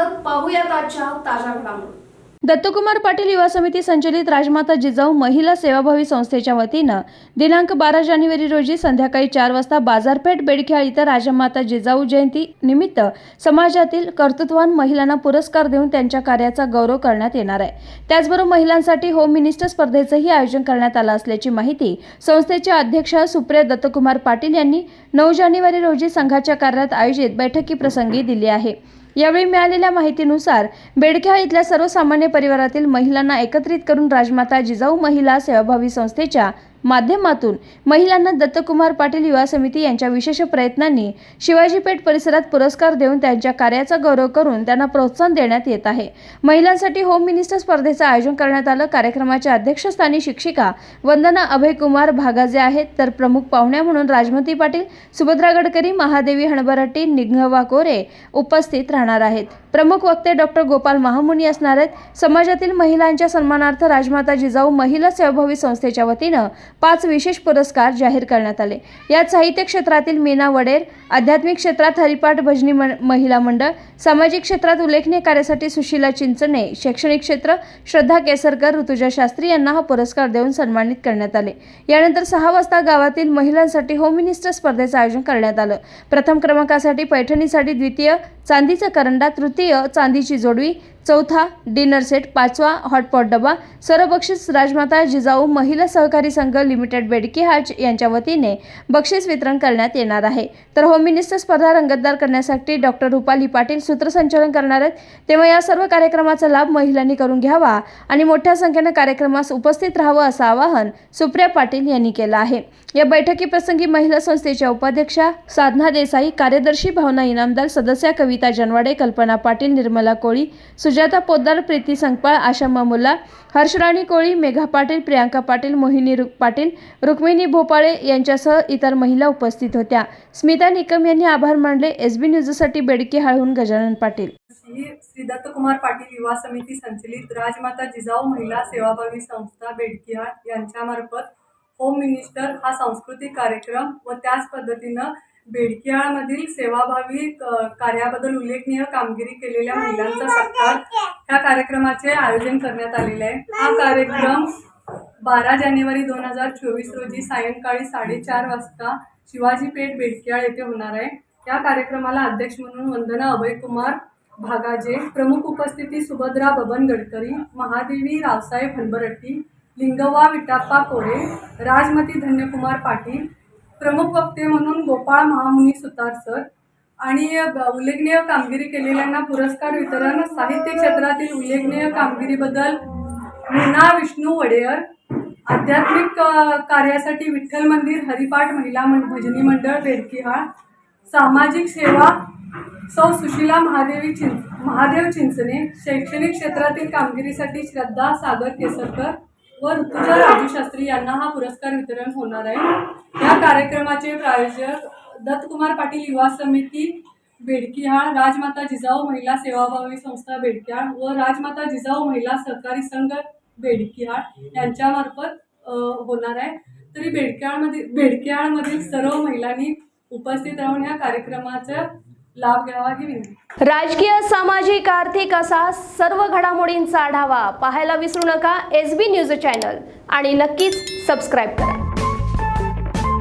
आहोत पाहूयात आजच्या ताज्या घडामोडी. दत्तकुमार पाटील युवा समिती संचलित राजमाता जिजाऊ महिला सेवाभावी संस्थेच्या वतीनं दिनांक बारा जानेवारी रोजी संध्याकाळी चार वाजता बाजारपेठ बेडखेळ इथं राजमाता जिजाऊ जयंती निमित्त समाजातील कर्तृत्वान महिलांना पुरस्कार देऊन त्यांच्या कार्याचा गौरव करण्यात येणार आहे. त्याचबरोबर महिलांसाठी होम मिनिस्टर स्पर्धेचंही आयोजन करण्यात आलं असल्याची माहिती संस्थेचे अध्यक्ष सुप्रिया दत्तकुमार पाटील यांनी नऊ जानेवारी रोजी संघाच्या कार्यात आयोजित बैठकीप्रसंगी दिली आहे. यावेळी मिळालेल्या माहितीनुसार बेडक्या इथल्या सर्वसामान्य परिवारातील महिलांना एकत्रित करून राजमाता जिजाऊ महिला सेवाभावी संस्थेच्या माध्यमातून महिलांना दत्तकुमार पाटील युवा समिती यांच्या विशेष प्रयत्नांनी शिवाजी पेठ परिसरात पुरस्कार देऊन त्यांच्या कार्याचा गौरव करून त्यांना प्रोत्साहन देण्यात येत आहे. महिलांसाठी होम मिनिस्टर स्पर्धेचं आयोजन करण्यात आलं. कार्यक्रमाच्या अध्यक्षस्थानी शिक्षिका वंदना अभयकुमार भागाजे आहेत. तर प्रमुख पाहुण्या म्हणून राजमती पाटील सुभद्रा गडकरी महादेवी हणबरट्टी निघवा कोरे उपस्थित राहणार आहेत. प्रमुख वक्ते डॉक्टर गोपाल महामुनी असणार आहेत. समाजातील महिलांच्या सन्मानार्थ राजमाता जिजाऊ महिला सेवाभावी संस्थेच्या वतीनं पाच विशेष पुरस्कार जाहीर करण्यात आले. यात साहित्य क्षेत्रातील मीना वडेर आध्यात्मिक क्षेत्रात हरिपाठ भजनी मन- महिला मंडळ सामाजिक क्षेत्रात उल्लेखनीय कार्यासाठी सुशीला चिंचणे शैक्षणिक क्षेत्र श्रद्धा केसरकर ऋतुजा शास्त्री यांना हा पुरस्कार देऊन सन्मानित करण्यात आले. यानंतर सहा वाजता गावातील महिलांसाठी होम मिनिस्टर स्पर्धेचं आयोजन करण्यात आलं. प्रथम क्रमांकासाठी पैठणीसाठी द्वितीय चांदीचा करंडा तृतीय चांदीची जोडवी चौथा डिनर सेट पाचवा हॉटपॉट डबा सर्व बक्षीस राजमाता जिजाऊ महिला सहकारी संघ लिमिटेड बेडकी हाज यांच्या वतीने बक्षीस वितरण करण्यात येणार आहे. तर होम मिनिस्टर स्पर्धा रंगतदार करण्यासाठी डॉक्टर रुपाली पाटील सूत्रसंचालन करणार आहेत. तेव्हा या सर्व कार्यक्रमाचा लाभ महिलांनी करून घ्यावा आणि मोठ्या संख्येनं कार्यक्रमास उपस्थित राहावं असं आवाहन सुप्रिया पाटील यांनी केलं आहे. या बैठकीप्रसंगी महिला संस्थेच्या उपाध्यक्षा साधना देसाई कार्यदर्शी भावना इनामदार सदस्या कविता जनवाडे कल्पना पाटील निर्मला कोळी सुजाता पोद्दार प्रीती संकपाळ आशा मामुल्ला हर्षराणी कोळी मेघा पाटील प्रियांका पाटील मोहिनी रु पाटील रुक्मिणी भोपाळे यांच्यासह इतर महिला उपस्थित होत्या. स्मिता निकम यांनी आभार मानले. एस बी न्यूजसाठी बेडके हाळहून गजानन पाटील. ही श्री दत्तकुमार पाटील युवा समिती संचलित राजमाता जिजाऊ महिला सेवाभावी संस्था बेडकिहाळ यांच्यामार्फत होम मिनिस्टर हा सांस्कृतिक कार्यक्रम व त्याच पद्धतीनं बेडकियाळमधील सेवाभावी कार्याबद्दल उल्लेखनीय कामगिरी केलेल्या महिलांचा सत्कार ह्या कार्यक्रमाचे आयोजन करण्यात आलेले आहे. हा कार्यक्रम बारा जानेवारी दोन हजार चोवीस रोजी सायंकाळी साडेचार वाजता शिवाजी पेठ बेटक्याळ येथे होणार आहे. या कार्यक्रमाला अध्यक्ष म्हणून वंदना अभयकुमार भागाजे प्रमुख उपस्थिती सुभद्रा बबन गडकरी महादेवी रावसाहेब हनबरट्टी लिंगवा विटाप्पा कोरे राजमती धन्यकुमार पाटील प्रमुख वक्ते म्हणून गोपाळ महामुनी सुतार सर आणि उल्लेखनीय कामगिरी केलेल्यांना पुरस्कार वितरण साहित्य क्षेत्रातील उल्लेखनीय कामगिरीबद्दल मुना विष्णू वडेयर आध्यात्मिक कार्यासाठी विठ्ठल मंदिर हरिपाठ महिला मं भजनी मंडळ बेडकिहाळ सामाजिक सेवा सौ सुशीला महादेवी चिं महादेव चिंचणे शैक्षणिक क्षेत्रातील कामगिरीसाठी श्रद्धा सागर केसरकर व ऋतुजा राजू शास्त्री यांना हा पुरस्कार वितरण होणार आहे. या कार्यक्रमाचे प्रायोजक दत्तकुमार पाटील युवा समिती बेडकिहाळ राजमाता जिजाऊ महिला सेवाभावी संस्था बेडकिहाळ व राजमाता जिजाऊ महिला सहकारी संघ भेडकियाळ यांच्यामार्फत होणार आहे. तरी बेडकिहाळमध्ये बेडकिहाळमधील सर्व महिलांनी उपस्थित राहून या कार्यक्रमाचा लाभ घ्यावा ही विनंती. राजकीय सामाजिक आर्थिक असा सर्व घडामोडींचा आढावा पाहायला विसरू नका. एस बी न्यूज चॅनल आणि नक्कीच सबस्क्राईब करा.